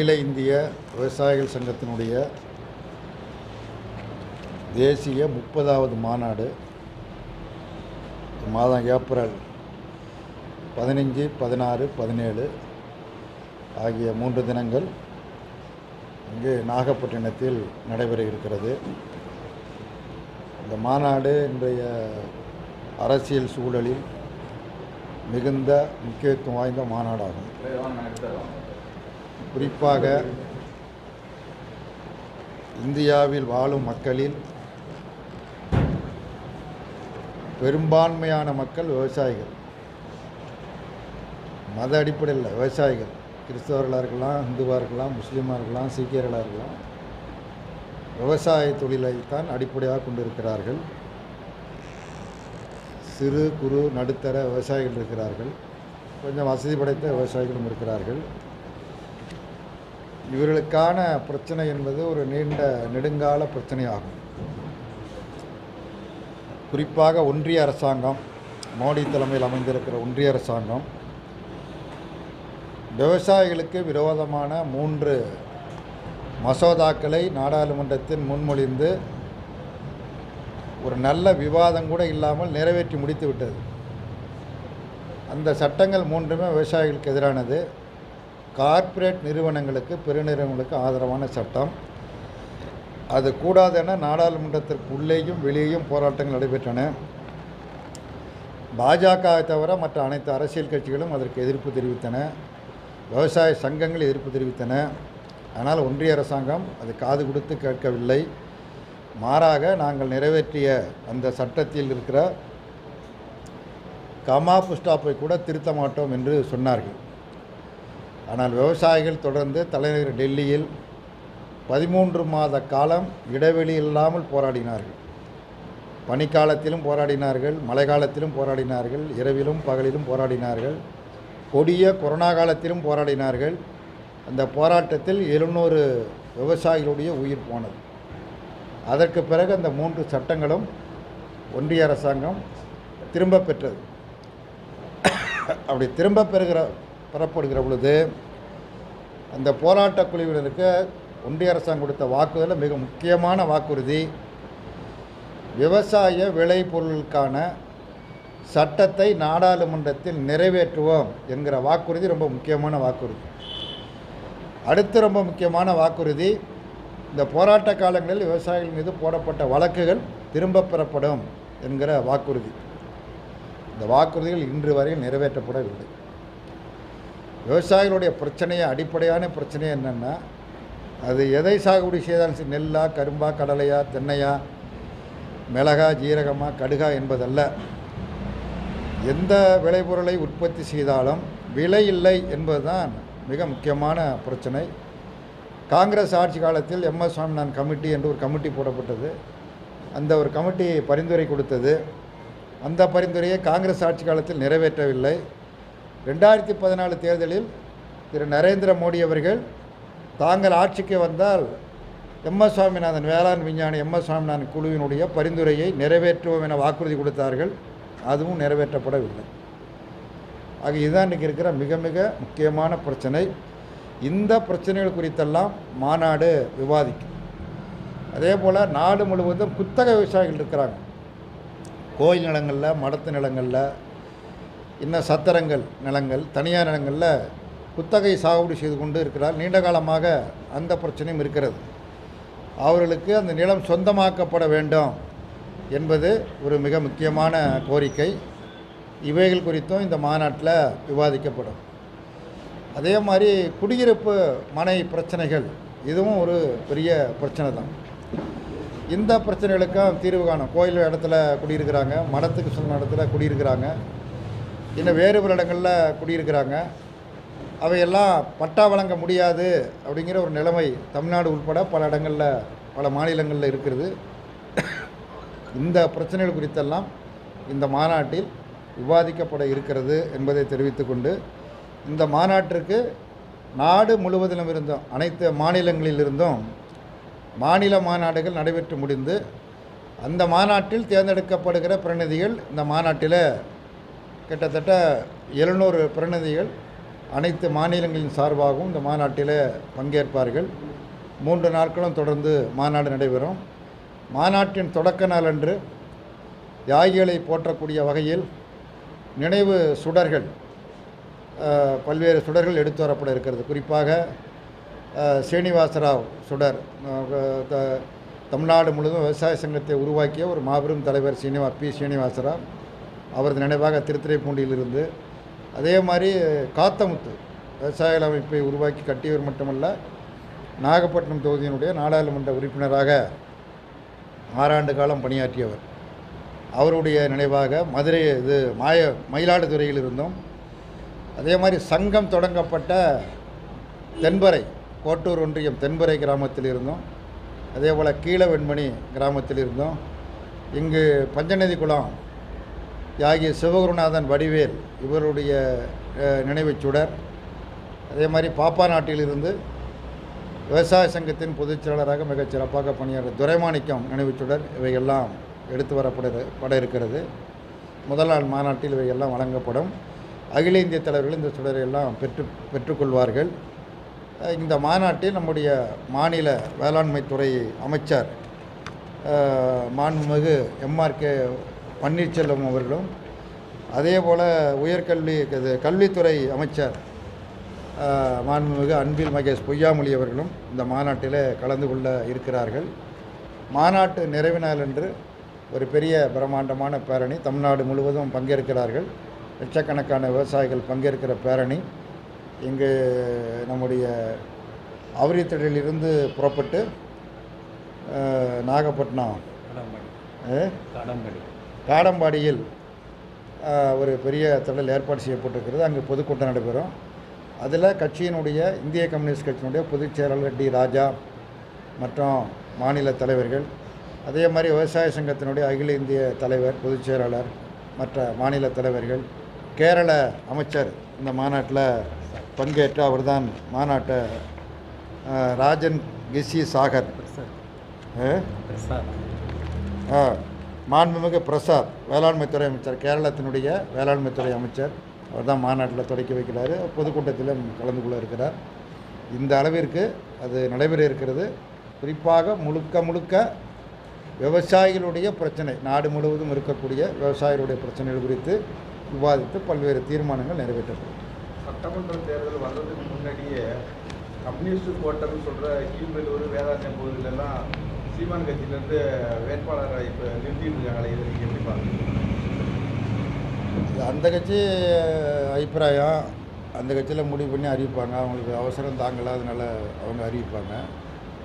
அகில இந்திய விவசாயிகள் சங்கத்தினுடைய தேசிய முப்பதாவது மாநாடு மாதம் ஏப்ரல் பதினஞ்சு பதினாறு பதினேழு ஆகிய மூன்று தினங்கள் இங்கு நாகப்பட்டினத்தில் நடைபெற இருக்கிறது. இந்த மாநாடு இன்றைய அரசியல் சூழலில் மிகுந்த முக்கியத்துவம் வாய்ந்த மாநாடாகும். குறிப்பாக இந்தியாவில் வாழும் மக்களில் பெரும்பான்மையான மக்கள் விவசாயிகள். மத அடிப்படையில் விவசாயிகள். கிறிஸ்தவர்களாக இருக்கலாம் இந்துவாக இருக்கலாம் முஸ்லீமாக இருக்கலாம் சீக்கியர்களாக இருக்கலாம் விவசாய தொழிலைத்தான் அடிப்படையாக கொண்டிருக்கிறார்கள். சிறு குறு நடுத்தர விவசாயிகள் இருக்கிறார்கள். கொஞ்சம் வசதி படைத்த விவசாயிகளும் இருக்கிறார்கள். இவர்களுக்கான பிரச்சனை என்பது ஒரு நீண்ட நெடுங்கால பிரச்சனையாகும். குறிப்பாக ஒன்றிய அரசாங்கம் மோடி தலைமையில் அமைந்திருக்கிற ஒன்றிய அரசாங்கம் விவசாயிகளுக்கு விரோதமான மூன்று மசோதாக்களை நாடாளுமன்றத்தில் முன்மொழிந்து ஒரு நல்ல விவாதம் கூட இல்லாமல் நிறைவேற்றி முடித்து விட்டது. அந்த சட்டங்கள் மூன்றுமே விவசாயிகளுக்கு எதிரானது. கார்ப்பரேட் நிறுவனங்களுக்கு பெருநிறுவனங்களுக்கு ஆதரவான சட்டம். அது கூடாதென நாடாளுமன்றத்திற்கு உள்ளேயும் வெளியேயும் போராட்டங்கள் நடைபெற்றன. பாஜகவை தவிர மற்ற அனைத்து அரசியல் கட்சிகளும் அதற்கு எதிர்ப்பு தெரிவித்தன. விவசாய சங்கங்கள் எதிர்ப்பு தெரிவித்தன. ஆனால் ஒன்றிய அரசாங்கம் அது காது கொடுத்து கேட்கவில்லை. மாறாக நாங்கள் நிறைவேற்றிய அந்த சட்டத்தில் இருக்கிற கமா புஸ்டாப்பை கூட திருத்த மாட்டோம் என்று சொன்னார்கள். ஆனால் விவசாயிகள் தொடர்ந்து தலைநகர் டெல்லியில் பதிமூன்று மாத காலம் இடைவெளி இல்லாமல் போராடினார்கள். பனிக்காலத்திலும் போராடினார்கள் மழை காலத்திலும் போராடினார்கள் இரவிலும் பகலிலும் போராடினார்கள் கொடிய கொரோனா காலத்திலும் போராடினார்கள். அந்த போராட்டத்தில் எழுநூறு விவசாயிகளுடைய உயிர் போனது. அதற்கு பிறகு அந்த மூன்று சட்டங்களும் ஒன்றிய அரசாங்கம் திரும்ப பெற்றது. அப்படி திரும்ப பெறுகிற பெறப்படுகிற பொழுது அந்த போராட்ட குழுவினருக்கு ஒன்றிய அரசாங்கம் கொடுத்த வாக்குறுதியில் மிக முக்கியமான வாக்குறுதி. விவசாய விளைபொருளுக்கான சட்டத்தை நாடாளுமன்றத்தில் நிறைவேற்றுவோம் என்கிற வாக்குறுதி ரொம்ப முக்கியமான வாக்குறுதி. அடுத்து ரொம்ப முக்கியமான வாக்குறுதி இந்த போராட்ட காலங்களில் விவசாயிகள் மீது போடப்பட்ட வழக்குகள் திரும்பப் பெறப்படும் என்கிற வாக்குறுதி. இந்த வாக்குறுதிகள் இன்று வரையில் நிறைவேற்றப்படவில்லை. விவசாயிகளுடைய பிரச்சனையை அடிப்படையான பிரச்சனை என்னென்னா அது எதை சாகுபடி செய்தாலும் சரி நெல்லா கரும்பா கடலையா தென்னையா மிளகா ஜீரகமா கடுகா என்பதல்ல. எந்த விளைபொருளை உற்பத்தி செய்தாலும் விலை இல்லை என்பதுதான் மிக முக்கியமான பிரச்சனை. காங்கிரஸ் ஆட்சி காலத்தில் எம்எஸ் சுவாமிநாதன் கமிட்டி என்று ஒரு கமிட்டி போடப்பட்டது. அந்த ஒரு கமிட்டி பரிந்துரை கொடுத்தது. அந்த பரிந்துரையை காங்கிரஸ் ஆட்சி காலத்தில் நிறைவேற்றவில்லை. ரெண்டாயிரத்தி பதினாலு தேர்தலில் திரு நரேந்திர மோடி அவர்கள் தாங்கள் ஆட்சிக்கு வந்தால் எம் எஸ் சுவாமிநாதன் வேளாண் விஞ்ஞானி எம் எஸ் சுவாமிநாதன் குழுவினுடைய பரிந்துரையை நிறைவேற்றுவோம் என வாக்குறுதி கொடுத்தார்கள். அதுவும் நிறைவேற்றப்படவில்லை. ஆக இதுதான் இன்றைக்கி இருக்கிற மிக மிக முக்கியமான பிரச்சனை. இந்த பிரச்சனைகள் குறித்தெல்லாம் மாநாடு விவாதிக்கும். அதே போல் நாடு முழுவதும் குத்தக விவசாயிகள் இருக்கிறாங்க. கோயில் நிலங்களில் மடத்து நிலங்களில் இன்னும் சத்திரங்கள் நிலங்கள் தனியார் நிலங்களில் குத்தகை சாகுபடி செய்து கொண்டு இருக்கிறார். நீண்ட காலமாக அந்த பிரச்சனையும் இருக்கிறது. அவர்களுக்கு அந்த நிலம் சொந்தமாக்கப்பட வேண்டும் என்பது ஒரு மிக முக்கியமான கோரிக்கை. இவைகள் குறித்தும் இந்த மாநாட்டில் விவாதிக்கப்படும். அதே மாதிரி குடியிருப்பு மனை பிரச்சனைகள் இதுவும் ஒரு பெரிய பிரச்சனை தான். இந்த பிரச்சனைகளுக்கும் தீர்வு காணும். கோயில் இடத்துல குடியிருக்கிறாங்க மடத்துக்கு சொன்ன இடத்துல குடியிருக்கிறாங்க. இன்னும் வேறு ஒரு இடங்களில் குடியிருக்கிறாங்க. அவையெல்லாம் பட்டா வழங்க முடியாது அப்படிங்கிற ஒரு நிலைமை தமிழ்நாடு உட்பட பல இடங்களில் பல மாநிலங்களில் இருக்கிறது. இந்த பிரச்சனைகள் குறித்தெல்லாம் இந்த மாநாட்டில் விவாதிக்கப்பட இருக்கிறது என்பதை தெரிவித்துக்கொண்டு இந்த மாநாட்டிற்கு நாடு முழுவதிலும் இருந்தும் அனைத்து மாநிலங்களிலிருந்தும் மாநில மாநாடுகள் நடைபெற்று முடிந்து அந்த மாநாட்டில் தேர்ந்தெடுக்கப்படுகிற பிரதிநிதிகள் இந்த மாநாட்டில் கிட்டத்தட்ட எழுநூறு பிரதிநிதிகள் அனைத்து மாநிலங்களின் சார்பாகவும் இந்த மாநாட்டில் பங்கேற்பார்கள். மூன்று நாட்களும் தொடர்ந்து மாநாடு நடைபெறும். மாநாட்டின் தொடக்க நாளன்று தியாகிகளை போற்றக்கூடிய வகையில் நினைவு சுடர்கள் பல்வேறு சுடர்கள் எடுத்து வரப்பட இருக்கிறது. குறிப்பாக ஸ்ரீனிவாசராவ் சுடர் த- தமிழ்நாடு முழுவதும் விவசாய சங்கத்தை உருவாக்கிய ஒரு மாபெரும் தலைவர் சீனிவா பி. ஸ்ரீனிவாசராவ் அவரது நினைவாக திருத்துறைப்பூண்டியிலிருந்து அதே மாதிரி காத்தமுத்து விவசாய அமைப்பை உருவாக்கி கட்டியவர் மட்டுமல்ல நாகப்பட்டினம் தொகுதியினுடைய நாடாளுமன்ற உறுப்பினராக ஆறாண்டு காலம் பணியாற்றியவர். அவருடைய நினைவாக மதுரை இது மாய மயிலாடுதுறையில் இருந்தும் அதே மாதிரி சங்கம் தொடங்கப்பட்ட தென்பறை கோட்டூர் ஒன்றியம் தென்பறை கிராமத்தில் இருந்தும் அதே போல் கீழ வெண்மணி கிராமத்தில் இருந்தும் இங்கு பஞ்சநதி குளம் யாகிய சிவகுருநாதன் வடிவேல் இவருடைய நினைவுச் சுடர். அதே மாதிரி பாப்பா நாட்டிலிருந்து விவசாய சங்கத்தின் பொதுச் செயலாளராக மிகச் சிறப்பாக பணியாற்ற துரைமாணிக்கம் நினைவுச் சுடர் இவையெல்லாம் எடுத்து வரப்பட பட இருக்கிறது. முதல் நாள் மாநாட்டில் இவையெல்லாம் வழங்கப்படும். அகில இந்திய தலைவர்கள் இந்த சுடரை எல்லாம் பெற்று பெற்றுக்கொள்வார்கள். இந்த மாநாட்டில் நம்முடைய மாநில வேளாண்மைத்துறை அமைச்சர் மாண்புமிகு எம்ஆர்கே பன்னீர்செல்வம் அவர்களும் அதே போல் உயர்கல்வி இது கல்வித்துறை அமைச்சர் மாண்புமிகு அன்பில் மகேஷ் பொய்யாமொழி அவர்களும் இந்த மாநாட்டில் கலந்து கொள்ள இருக்கிறார்கள். மாநாட்டு நிறைவு நாள் அன்று ஒரு பெரிய பிரம்மாண்டமான பேரணி தமிழ்நாடு முழுவதும் பங்கேற்கிறார்கள். லட்சக்கணக்கான விவசாயிகள் பங்கேற்கிற பேரணி. இங்கு நம்முடைய அவிரித்தடிலிருந்து புறப்பட்டு நாகப்பட்டினம். கடம்படி காடம்பாடியில் ஒரு பெரிய திடல் ஏற்பாடு செய்யப்பட்டிருக்கிறது. அங்கு பொதுக்கூட்டம் நடைபெறும். அதில் கட்சியினுடைய இந்திய கம்யூனிஸ்ட் கட்சியினுடைய பொதுச் செயலாளர் டி ராஜா மற்றும் மாநில தலைவர்கள் அதே மாதிரி விவசாய சங்கத்தினுடைய அகில இந்திய தலைவர் பொதுச் செயலாளர் மற்ற மாநில தலைவர்கள் கேரள அமைச்சர் இந்த மாநாட்டில் பங்கேற்று அவர்தான் மாநாட்டை ராஜன் கிசி சாகர். ஆ, மாண்புமிகு பிரசாத் வேளாண்மைத்துறை அமைச்சர் கேரளத்தினுடைய வேளாண்மைத்துறை அமைச்சர். அவர் தான் மாநாட்டில் தொடக்கி வைக்கிறாரு. பொதுக்கூட்டத்திலும் கலந்து கொள்ள இருக்கிறார். இந்த அளவிற்கு அது நடைபெற இருக்கிறது. குறிப்பாக முழுக்க முழுக்க விவசாயிகளுடைய பிரச்சனை நாடு முழுவதும் இருக்கக்கூடிய விவசாயிகளுடைய பிரச்சனைகள் குறித்து விவாதித்து பல்வேறு தீர்மானங்கள் நிறைவேற்றப்படும். சட்டமன்ற தேர்தல் வர்றதுக்கு முன்னாடியே கம்யூனிஸ்ட் கோட்டம்னு சொல்கிற கீழ்வேலூர் வேதாரண்யம் பகுதியிலலாம் சீமான் கட்சியிலேருந்து வேட்பாளரை இப்போ நிறுத்திட்டு இருக்காங்களே இதை நீங்கள் எப்படி பார்க்குறீங்க? அந்த கட்சி அபிப்பிராயம். அந்த கட்சியில் முடிவு பண்ணி அறிவிப்பாங்க. அவங்களுக்கு அவசரம் தாங்கல அதனால் அவங்க அறிவிப்பாங்க.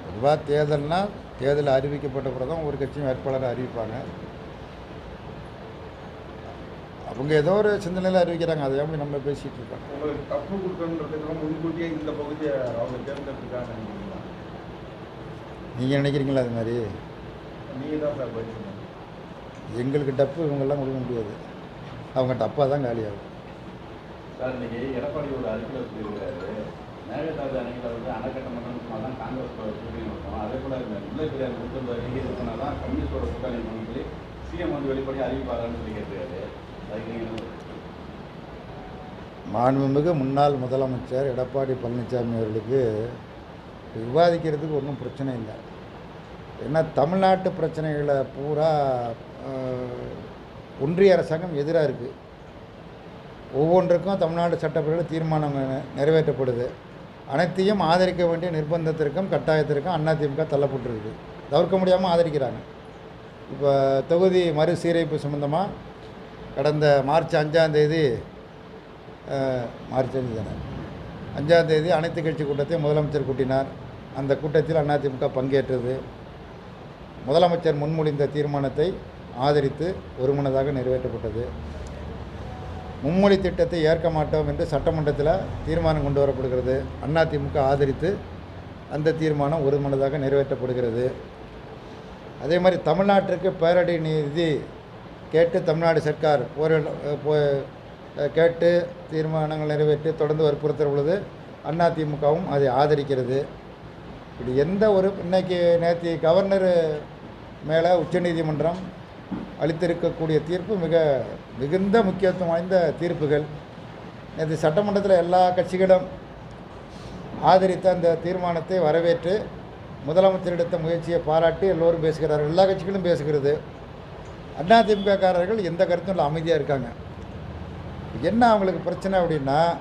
பொதுவாக தேர்தல்னால் தேர்தல் அறிவிக்கப்பட்ட பிறகு தான் ஒரு கட்சியும் வேட்பாளரை அறிவிப்பாங்க. அவங்க ஏதோ ஒரு சிந்தனையில் அறிவிக்கிறாங்க. அதை எப்படி நம்ம பேசிகிட்டு இருக்கோம். உங்களுக்கு தப்பு கொடுக்கணுன்றதுக்கெல்லாம் முன்கூட்டியே இந்த பகுதியை அவங்க நினைக்கிறீங்களா நீங்கள் நினைக்கிறீங்களா அது மாதிரி? நீங்கள் தான் சார் பதில் எங்களுக்கு டப்பு இவங்கெல்லாம் கொடுக்க முடியாது. அவங்க டப்பாக தான் காலியாகும் சார் இன்னைக்கு எடப்பாடி ஒரு அறிக்கையில் சொல்லியிருக்காரு. மேகதாது அணைகளை வந்து அணைக்கட்ட மட்டும் தான் காங்கிரஸ் நடத்தும் அதே போல முல்லை பெரியார் கொடுத்துருந்த இது பண்ணால் தான் கம்யூனிஸ்டோட கூட்டணி பண்ணி சொல்லி சிஎம் வந்து வெளிப்படி அறிவிப்பாரான்னு சொல்லி கேட்டிருக்காரு. அதுக்கு? மாண்புமிகு முன்னாள் முதலமைச்சர் எடப்பாடி பழனிசாமி அவர்களுக்கு விவாதிக்கிறதுக்கு ஒன்றும் பிரச்சனை இல்லை. ஏன்னா தமிழ்நாட்டு பிரச்சனைகளை பூரா ஒன்றிய அரசாங்கம் எதிராக இருக்குது ஒவ்வொன்றுக்கும் தமிழ்நாடு சட்டப்பேரவையில் தீர்மானம் நிறைவேற்றப்படுது. அனைத்தையும் ஆதரிக்க வேண்டிய நிர்பந்தத்திற்கும் கட்டாயத்திற்கும் அதிமுக தள்ளப்பட்டிருக்கு. தவிர்க்க முடியாமல் ஆதரிக்கிறாங்க. இப்போ தொகுதி மறுசீரமைப்பு சம்மந்தமாக கடந்த மார்ச் அஞ்சாந்தேதி மார்ச் அஞ்சு தானே அஞ்சாம் தேதி அனைத்து கட்சி கூட்டத்தை முதலமைச்சர் கூட்டினார். அந்த கூட்டத்தில் அதிமுக பங்கேற்றது. முதலமைச்சர் முன்மொழிந்த தீர்மானத்தை ஆதரித்து ஒருமனதாக நிறைவேற்றப்பட்டது. மும்மொழி திட்டத்தை ஏற்க மாட்டோம் என்று சட்டமன்றத்தில் தீர்மானம் கொண்டு வரப்படுகிறது. அதிமுக ஆதரித்து அந்த தீர்மானம் ஒருமனதாக நிறைவேற்றப்படுகிறது. அதே மாதிரி தமிழ்நாட்டிற்கு பேரடி நிதி கேட்டு தமிழ்நாடு சர்க்கார் போரிட போ கேட்டு தீர்மானங்கள் நிறைவேற்றி தொடர்ந்து வற்புறுத்துகிற பொழுது அதிமுகவும் அதை ஆதரிக்கிறது. இப்படி எந்த ஒரு இன்னைக்கு நேற்று கவர்னர் மேலே உச்சநீதிமன்றம் அளித்திருக்கக்கூடிய தீர்ப்பு மிக மிகுந்த முக்கியத்துவம் வாய்ந்த தீர்ப்புகள். நேற்று சட்டமன்றத்தில் எல்லா கட்சிகளும் ஆதரித்த அந்த தீர்மானத்தை வரவேற்று முதலமைச்சர் எடுத்த முயற்சியை பாராட்டி எல்லோரும் பேசுகிறார்கள். எல்லா கட்சிகளும் பேசுகிறது. அதிமுககாரர்கள் எந்த கருத்தும் இல்லை அமைதியாக இருக்காங்க. என்ன அவங்களுக்கு பிரச்சனை அப்படின்னா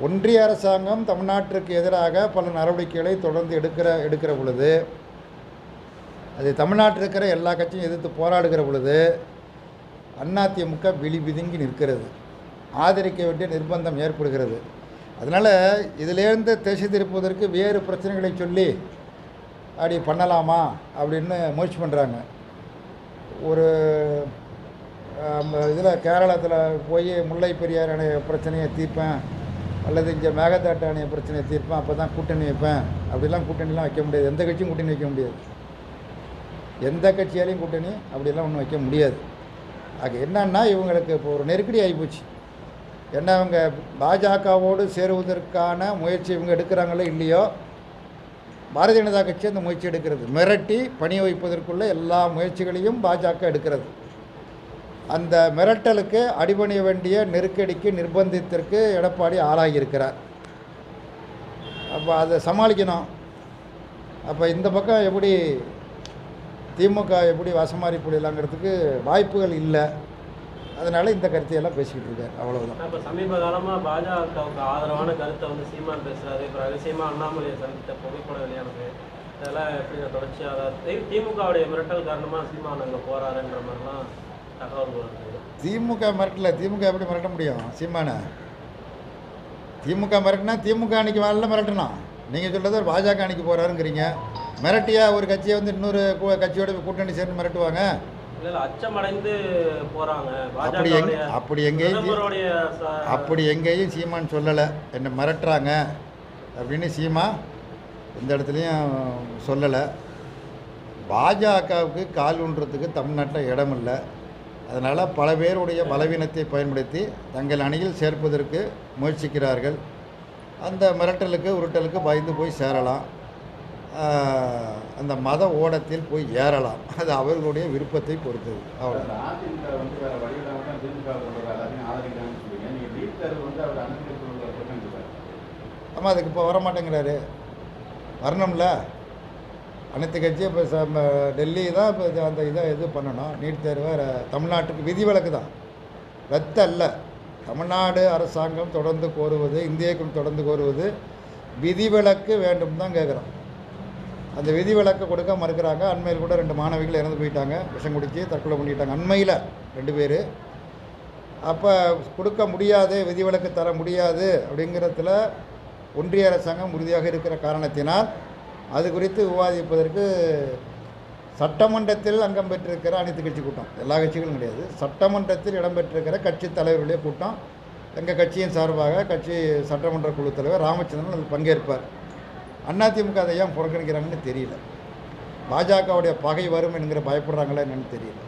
ஒன்றிய அரசாங்கம் தமிழ்நாட்டிற்கு எதிராக பல நடவடிக்கைகளை தொடர்ந்து எடுக்கிற எடுக்கிற பொழுது அது தமிழ்நாட்டில் இருக்கிற எல்லா கட்சியும் எதிர்த்து போராடுகிற பொழுது அதிமுக விழி பிதுங்கி நிற்கிறது. ஆதரிக்க வேண்டிய நிர்பந்தம் ஏற்படுகிறது. அதனால் இதிலேருந்து திசை திருப்புவதற்கு வேறு பிரச்சனைகளை சொல்லி அப்படி பண்ணலாமா அப்படின்னு முயற்சி பண்ணுறாங்க ஒரு இதில் கேரளத்தில் போய் முல்லை பெரியார் அணைய பிரச்சனையை தீர்ப்பேன். அல்லது இங்கே மேகதாட்டு அணைய பிரச்சனையை தீர்ப்பேன். அப்போ தான் கூட்டணி வைப்பேன். அப்படிலாம் கூட்டணிலாம் வைக்க முடியாது. எந்த கட்சியும் கூட்டணி வைக்க முடியாது. எந்த கட்சியாலையும் கூட்டணி அப்படிலாம் ஒன்றும் வைக்க முடியாது. அது என்னன்னா இவங்களுக்கு இப்போ ஒரு நெருக்கடி ஆகிப்போச்சு ஏன்னா அவங்க பாஜகவோடு சேருவதற்கான முயற்சி இவங்க எடுக்கிறாங்களோ இல்லையோ பாரதிய ஜனதா கட்சி அந்த முயற்சி எடுக்கிறது. மிரட்டி பணி வைப்பதற்குள்ள எல்லா முயற்சிகளையும் பாஜக எடுக்கிறது. அந்த மிரட்டலுக்கு அடிபணிய வேண்டிய நெருக்கடிக்கு நிர்பந்தத்திற்கு எடப்பாடி ஆளாகியிருக்கிறார். அப்போ அதை சமாளிக்கணும். அப்போ இந்த பக்கம் எப்படி திமுக எப்படி வசமாறி புரியலாங்கிறதுக்கு வாய்ப்புகள் இல்லை. அதனால் இந்த கருத்தையெல்லாம் பேசிக்கிட்டு இருக்கார். அவ்வளவுதான். இப்போ சமீப காலமாக பாஜகவுக்கு ஆதரவான கருத்தை வந்து சீமான் பேசுறாரு. இப்போ ரகசியமாக அண்ணாமலையை சந்தித்த புகைப்படம் வெளியானது. இதெல்லாம் எப்படி தொடர்ச்சியாக திமுகவுடைய மிரட்டல் காரணமாக சீமான் அங்கே போறாருன்ற மாதிரிலாம் திமுக மிரட்டல திமுக எப்படி மிரட்ட முடியும்? சீமானை. திமுக மிரட்டினா திமுக அன்னைக்கு வரல மிரட்டணும். நீங்கள் சொல்கிறது ஒரு பாஜக அன்னைக்கு போகிறாருங்கிறீங்க மிரட்டியா ஒரு கட்சியை வந்து இன்னொரு கட்சியோட கூட்டணி சேர்ந்து மிரட்டுவாங்க? அச்சமடைந்து அப்படி எங்க பாஜகவுடைய அப்படி எங்கேயும் அப்படி எங்கேயும் சீமான் சொல்லலை. என்னை மிரட்டுறாங்க அப்படின்னு சீமா எந்த இடத்துலையும் சொல்லலை. பாஜகவுக்கு கால் ஊன்றதுக்கு தமிழ்நாட்டில் இடம் இல்லை அதனால் பல பேருடைய பலவீனத்தை பயன்படுத்தி தங்கள் அணியில் சேர்ப்பதற்கு முயற்சிக்கிறார்கள். அந்த மிரட்டலுக்கு உருட்டலுக்கு பயந்து போய் சேரலாம். அந்த மத ஓடத்தில் போய் ஏறலாம். அது அவர்களுடைய விருப்பத்தை பொறுத்தது. அவ்வளோ ஆமாம் அதுக்கு இப்போ வர மாட்டேங்கிறாரு வரணும்ல. அனைத்து கட்சியும் இப்போ டெல்லி தான் இப்போ அந்த இதை இது பண்ணணும். நீட் தேர்வை தமிழ்நாட்டுக்கு விதிவிலக்கு தான். ரத்து அல்ல. தமிழ்நாடு அரசாங்கம் தொடர்ந்து கோருவது இந்தியக்கும் தொடர்ந்து கோருவது விதிவிலக்கு வேண்டும் தான் கேட்குறோம் அந்த விதிவிலக்கை கொடுக்க மறுக்கிறாங்க. அண்மையில் கூட ரெண்டு மாணவிகள் இறந்து போயிட்டாங்க. விஷம் குடித்து தற்கொலை பண்ணிட்டாங்க. அண்மையில் ரெண்டு பேர். அப்போ கொடுக்க முடியாது விதிவிலக்கு தர முடியாது அப்படிங்கிறதுல ஒன்றிய அரசாங்கம் உறுதியாக இருக்கிற காரணத்தினால் அது குறித்து விவாதிப்பதற்கு சட்டமன்றத்தில் அங்கம் பெற்றிருக்கிற அனைத்து கட்சி கூட்டம் எல்லா கட்சிகளும் கிடையாது. சட்டமன்றத்தில் இடம்பெற்றிருக்கிற கட்சி தலைவர்களுடைய கூட்டம் எங்கள் கட்சியின் சார்பாக கட்சி சட்டமன்ற குழு தலைவர் ராமச்சந்திரன் அதில் பங்கேற்பார். அதிமுக அதை ஏன் புறக்கணிக்கிறாங்கன்னு தெரியல. பாஜகவுடைய பகை வரும் என்கிற பயப்படுறாங்களா என்னன்னு தெரியல.